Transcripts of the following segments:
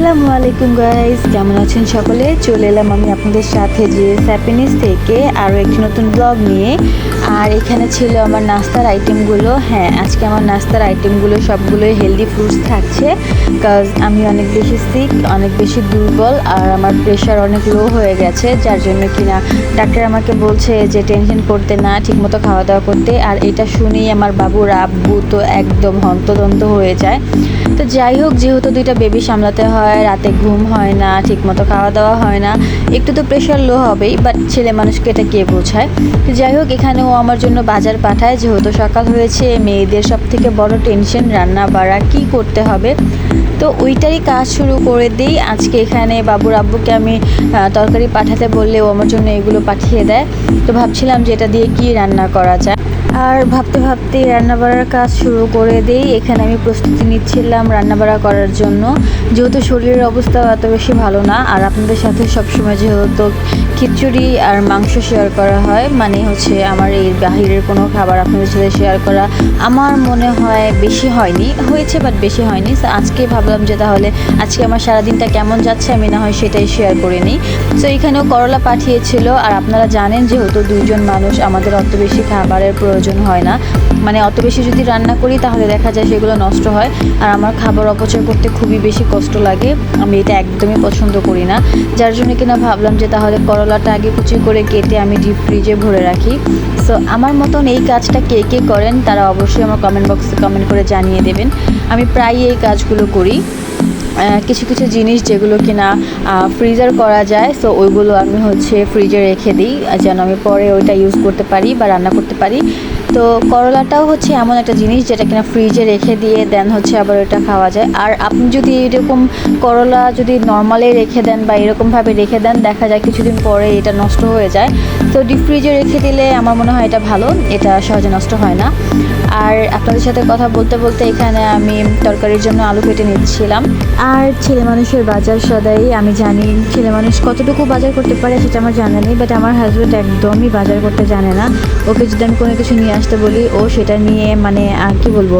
আসসালামু আলাইকুম গাইস কেমন আছেন সকলে? চলে এলাম আমি আপনাদের সাথে যে স্যাপিনিস থেকে আরও একটি নতুন ব্লগ নিয়ে। আর এখানে ছিল আমার নাস্তার আইটেমগুলো হ্যাঁ আজকে আমার নাস্তার আইটেমগুলো সবগুলোই হেলদি ফ্রুটস থাকছে কাজ আমি অনেক বেশি সিক অনেক বেশি দুর্বল আর আমার প্রেশার অনেক লো হয়ে গেছে, যার জন্য কিনা ডাক্তার আমাকে বলছে যে টেনশন করতে না, ঠিকমতো খাওয়া দাওয়া করতে। আর এটা শুনেই আমার বাবুর আব্বু তো একদম হন্তদন্ত হয়ে যায়। তো যাই হোক, যেহেতু দুইটা বেবি সামলাতে হয়, রাতে ঘুম হয় না, ঠিকমতো খাওয়া দাওয়া হয় না, একটু তো প্রেশার লো হবেই বাট ছেলে মানুষকে এটা কে বোঝায়? তো যাই হোক এখানে ও আমার জন্য বাজার পাঠায়, যেহেতু সকাল হয়েছে, মেয়েদের সব থেকে বড় টেনশন রান্না বাড়া, কী করতে হবে? তো ওইটারই কাজ শুরু করে দিই। আজকে এখানে বাবুর আব্বুকে আমি তরকারি পাঠাতে বললেও আমার জন্য এগুলো পাঠিয়ে দেয়। তো ভাবছিলাম যে এটা দিয়ে কী রান্না করা যায়। আর ভাবতে ভাবতে রান্নাবাড়ার কাজ শুরু করে দিই। এখানে আমি প্রস্তুতি নিচ্ছিলাম রান্নাবাড়া করার জন্য। যেহেতু শরীরের অবস্থা এত বেশি ভালো না, আর আপনাদের সাথে সবসময় যেহেতু খিচুড়ি আর মাংস শেয়ার করা হয় মানে হচ্ছে আমার এই বাহিরের কোনো খাবার আপনাদের সাথে শেয়ার করা আমার মনে হয় বেশি হয়নি। হয়েছে বাট বেশি হয়নি। আজকে ভাবলাম যে তাহলে আজকে আমার সারাদিনটা কেমন যাচ্ছে আমি না হয় সেটাই শেয়ার করে নিই। তো এখানেও করলা পাঠিয়েছিল, আর আপনারা জানেন যেহেতু দুইজন মানুষ আমাদের অত বেশি খাবারের প্রয়োজন হয় না। মানে অত বেশি যদি রান্না করি, তাহলে দেখা যায় সেগুলো নষ্ট হয়। আর আমার খাবার অপচয় করতে খুবই বেশি কষ্ট লাগে। আমি এটা একদমই পছন্দ করি না। যার জন্য কিনা ভাবলাম যে তাহলে করলাটা আগে কুচি করে কেটে আমি ডিপ ফ্রিজে ভরে রাখি। সো আমার মতন এই কাজটা কে কে করেন, তারা অবশ্যই আমার কমেন্ট বক্সে কমেন্ট করে জানিয়ে দেবেন। আমি প্রায়ই এই কাজগুলো করি। কিছু কিছু জিনিস যেগুলো কিনা ফ্রিজার করা যায় সো ওইগুলো আমি হচ্ছে ফ্রিজে রেখে দিই। যেন আমি পরে ওইটা ইউজ করতে পারি বা রান্না করতে পারি। তো করলাটাও হচ্ছে এমন একটা জিনিস যেটা কিনা ফ্রিজে রেখে দিয়ে দেন হচ্ছে আবার ওটা খাওয়া যায়। আর আপনি যদি এরকম করলা যদি নর্মালে রেখে দেন বা এরকমভাবে রেখে দেন, দেখা যায় কিছুদিন পরে এটা নষ্ট হয়ে যায়। তো ডিপ ফ্রিজে রেখে দিলে আমার মনে হয় এটা ভালো, এটা সহজে নষ্ট হয় না। আর আপনাদের সাথে কথা বলতে বলতে এখানে আমি তরকারির জন্য আলু কেটে নিচ্ছিলাম। আর ছেলে মানুষের বাজার সদাই, আমি জানি ছেলে মানুষ কতটুকু বাজার করতে পারে সেটা আমার জানা নেই বাট আমার হাজব্যান্ড একদমই বাজার করতে জানে না। ওকে যদি আমি কোনো কিছু নিয়ে আসতে বলি, ও সেটা নিয়ে মানে কি বলব,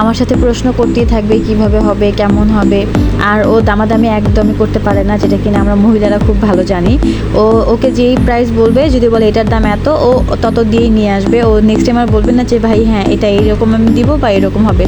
আমার সাথে প্রশ্ন করতেই থাকবে কীভাবে হবে, কেমন হবে, আর ও দামাদামি একদমই করতে পারে না, যেটা কিনা আমরা মহিলারা খুব ভালো জানি। ও, ওকে যেই প্রাইস বলবে, যদি বলে এটার দাম এত, ও তত দিয়েই নিয়ে আসবে, ও নেক্সট টাইম আর বলবে না যে, ভাই হ্যাঁ এটা এইরকম আমি দিব বা এরকম হবে।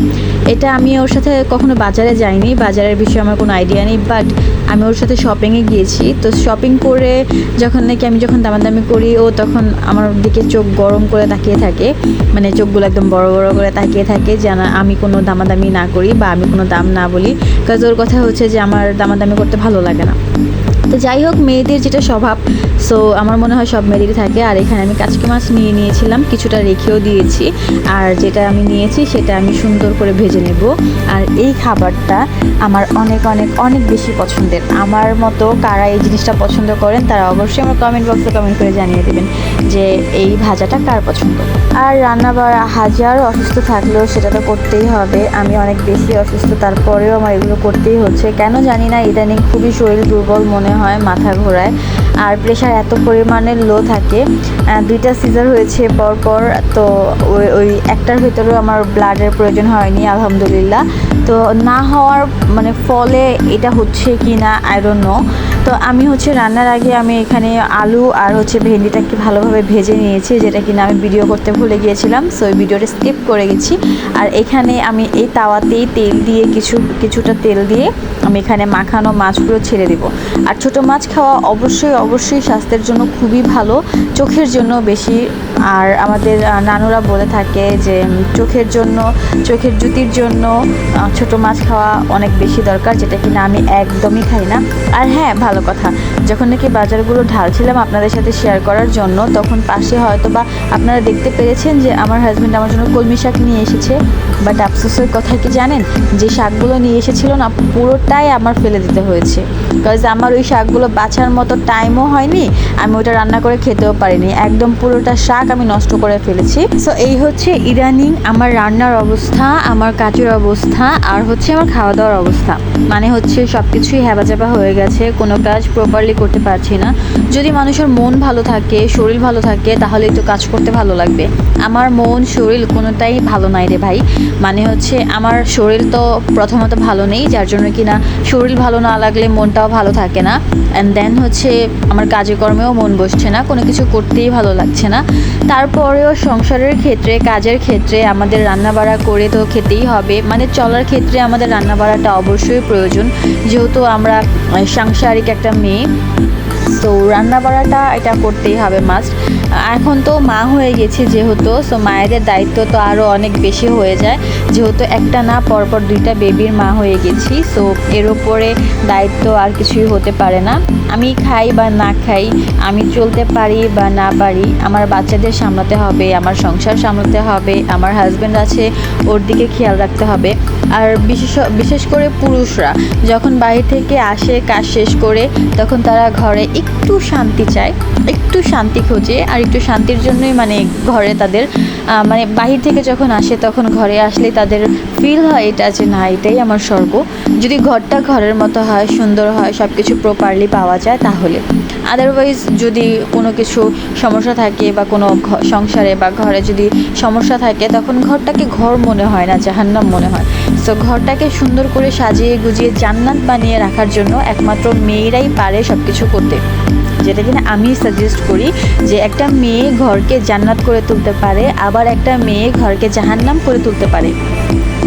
এটা আমি ওর সাথে কখনো বাজারে যাইনি, বাজারের বিষয়ে আমার কোনো আইডিয়া নেই বাট আমি ওর সাথে শপিংয়ে গিয়েছি। তো শপিং করে যখন নাকি আমি যখন দামাদামি করি, ও তখন আমার দিকে চোখ গরম করে তাকিয়ে থাকে। মানে চোখগুলো একদম বড় বড় করে তাকিয়ে থাকে যেন আমি কোনো দামাদামি না করি বা আমি কোনো দাম না বলি। কাজ ওর কথা হচ্ছে যে আমার দামাদামি করতে ভালো লাগে না। তো যাই হোক, মেয়েদের যেটা স্বভাব সো আমার মনে হয় সব মেয়েদেরই থাকে। আর এখানে আমি কাচকি মাছ নিয়ে নিয়েছিলাম, কিছুটা রেখেও দিয়েছি। আর যেটা আমি নিয়েছি, সেটা আমি সুন্দর করে ভেজে নেব। আর এই খাবারটা আমার অনেক অনেক অনেক বেশি পছন্দের। আমার মতো কারা এই জিনিসটা পছন্দ করেন, তারা অবশ্যই আমার কমেন্ট বক্সে কমেন্ট করে জানিয়ে দেবেন। যে এই ভাজাটা কার পছন্দ? আর রান্না বাড়া হাজার অসুস্থ থাকলেও সেটা তো করতেই হবে। আমি অনেক বেশি অসুস্থ, তারপরেও আমার এগুলো করতেই হচ্ছে। কেন জানি না, ইদানিং খুবই শরীর দুর্বল মনে হয় মাথা ঘোরায়। আর প্রেশার এত পরিমাণে লো থাকে। দুইটা সিজার হয়েছে পরপর, তো ওই ওই একটার ভেতরেও আমার ব্লাডের প্রয়োজন হয়নি, আলহামদুলিল্লাহ। তো না হওয়ার মানে ফলে এটা হচ্ছে কি না আই ডোন্ট নো তো আমি হচ্ছে রান্নার আগে আমি এখানে আলু আর হচ্ছে ভেন্ডিটা ভেন্ডিটাকে ভালোভাবে ভেজে নিয়েছি, যেটা কিনা আমি ভিডিও করতে ভুলে গিয়েছিলাম সো ওই ভিডিওটা স্কিপ করে গেছি। আর এখানে আমি এই তাওয়াতেই তেল দিয়ে কিছু, কিছুটা তেল দিয়ে আমি এখানে মাখানো মাছগুলো ছেড়ে দেব। আর ছোট মাছ খাওয়া অবশ্যই অবশ্যই স্বাস্থ্যের জন্য খুবই ভালো, চোখের জন্য বেশি। আর আমাদের নানুরা বলে থাকে যে চোখের জন্য, চোখের জুতির জন্য ছোট মাছ খাওয়া অনেক বেশি দরকার, যেটা কিনা আমি একদমই খাই না। আর হ্যাঁ ভালো কথা, যখন নাকি বাজারগুলো ঢালছিলাম আপনাদের সাথে শেয়ার করার জন্য, তখন পাশে হয়তো বা আপনারা দেখতে পেরেছেন যে আমার হাজব্যান্ড আমার জন্য কলমি শাক নিয়ে এসেছে। বাট আফসোসের কথা কি জানেন? যে শাকগুলো নিয়ে এসেছিল না, পুরোটাই আমার ফেলে দিতে হয়েছে। বিকজ আমার ওই শাকগুলো বাছার মতো টাইমও হয়নি, আমি ওটা রান্না করে খেতেও পারিনি। একদম পুরোটা শাক আমি নষ্ট করে ফেলেছি। সো এই হচ্ছে ইদানিং আমার রান্নার অবস্থা, আমার কাজের অবস্থা আর হচ্ছে আমার খাওয়া দাওয়ার অবস্থা। মানে হচ্ছে সব কিছুই হ্যাবাচাপা হয়ে গেছে, কোনো কাজ প্রপারলি করতে পারছি না। যদি মানুষের মন ভালো থাকে, শরীর ভালো থাকে, তাহলেই তো কাজ করতে ভালো লাগবে। আমার মন, শরীর কোনোটাই ভালো নাই রে ভাই। মানে হচ্ছে আমার শরীর তো প্রথমত ভালো নেই, যার জন্য কি না শরীর ভালো না লাগলে মনটাও ভালো থাকে না। অ্যান্ড দেন হচ্ছে আমার কাজে কর্মেও মন বসছে না, কোনো কিছু করতেই ভালো লাগছে না। তারপরেও সংসারের ক্ষেত্রে, কাজের ক্ষেত্রে আমাদের রান্নাবাড়া করে তো খেতেই হবে। মানে চলার ক্ষেত্রে আমাদের রান্নাবাড়াটা অবশ্যই প্রয়োজন। যেহেতু আমরা সাংসারিক একটা মেয়ে। তো রান্না বাড়াটা এটা করতেই হবে মাস্ট এখন তো মা হয়ে গেছি যেহেতু সো মায়েদের দায়িত্ব তো আরও অনেক বেশি হয়ে যায়। যেহেতু একটা না, পরপর দুইটা বেবির মা হয়ে গেছি সো এর ওপরে দায়িত্ব আর কিছুই হতে পারে না। আমি খাই বা না খাই, আমি চলতে পারি বা না পারি, আমার বাচ্চাদের সামলাতে হবে, আমার সংসার সামলাতে হবে, আমার হাজব্যান্ড আছে, ওর দিকে খেয়াল রাখতে হবে। আর বিশেষ বিশেষ করে পুরুষরা যখন বাইরে থেকে আসে, কাজ শেষ করে, তখন তারা ঘরে একটু শান্তি চায়, একটু শান্তি খোঁজে আর একটু শান্তির জন্যই মানে ঘরে তাদের মানে বাহির থেকে যখন আসে তখন ঘরে আসলে তাদের ফিল হয় এটা যে না, এটাই আমার স্বর্গ। যদি ঘরটা ঘরের মতো হয়, সুন্দর হয় সব কিছু প্রপারলি পাওয়া যায় তাহলে। আদারওয়াইজ যদি কোনো কিছু সমস্যা থাকে বা কোনো সংসারে বা ঘরে যদি সমস্যা থাকে, তখন ঘরটাকে ঘর মনে হয় না, জাহান্নাম মনে হয়। সো ঘরটাকে সুন্দর করে সাজিয়ে গুজিয়ে জান্নাত বানিয়ে রাখার জন্য একমাত্র মেয়েরাই পারে সব কিছু করতে। যেটা কিনা আমি সাজেস্ট করি যে একটা মেয়ে ঘরকে জান্নাত করে তুলতে পারে, আবার একটা মেয়ে ঘরকে জাহান্নাম করে তুলতে পারে।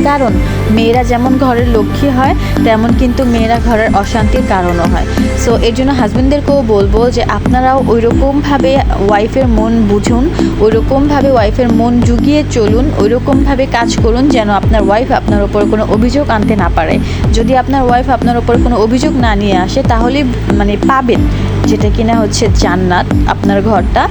কারণ, মেয়েরা যেমন ঘরের লক্ষ্মী হয়, তেমন কিন্তু মেয়েরা ঘরের অশান্তির কারণও হয়। সো এর জন্য হাজবেন্ডদেরকেও বলব যে আপনারাও ওই রকমভাবে ওয়াইফের মন বুঝুন ওই রকমভাবে ওয়াইফের মন জুগিয়ে চলুন ওই রকমভাবে কাজ করুন যেন আপনার ওয়াইফ আপনার ওপর কোনো অভিযোগ আনতে না পারে। যদি আপনার ওয়াইফ আপনার ওপর কোনো অভিযোগ না নিয়ে আসে, তাহলেই মানে পাবেন, যেটা কিনা হচ্ছে জান্নাত আপনার ঘরটা।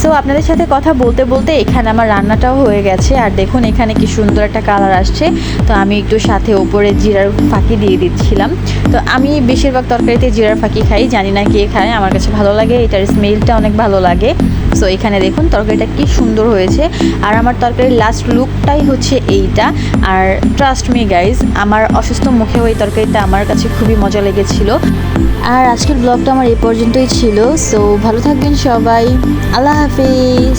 সো আপনাদের সাথে কথা বলতে বলতে এখানে আমার রান্নাটাও হয়ে গেছে। আর দেখুন, এখানে কি সুন্দর একটা কালার আসছে। তো আমি একটু সাথে ওপরে জিরার ফাঁকি দিয়ে দিচ্ছিলাম। তো আমি বেশিরভাগ তরকারিতে জিরার ফাঁকি খাই, জানি না কে খায়। আমার কাছে ভালো লাগে, এটার স্মেলটা অনেক ভালো লাগে। সো এখানে দেখুন তরকারিটা কি সুন্দর হয়েছে। আর আমার তরকারির লাস্ট লুকটাই হচ্ছে এইটা। আর ট্রাস্ট মি গাইজ আমার অসুস্থ মুখেও এই তরকারিটা আমার কাছে খুবই মজা লেগেছিল। আর আজকের ব্লগটা আমার এই পর্যন্তই ছিল। সো ভালো থাকবেন সবাই। আল্লাহ হাফিজ।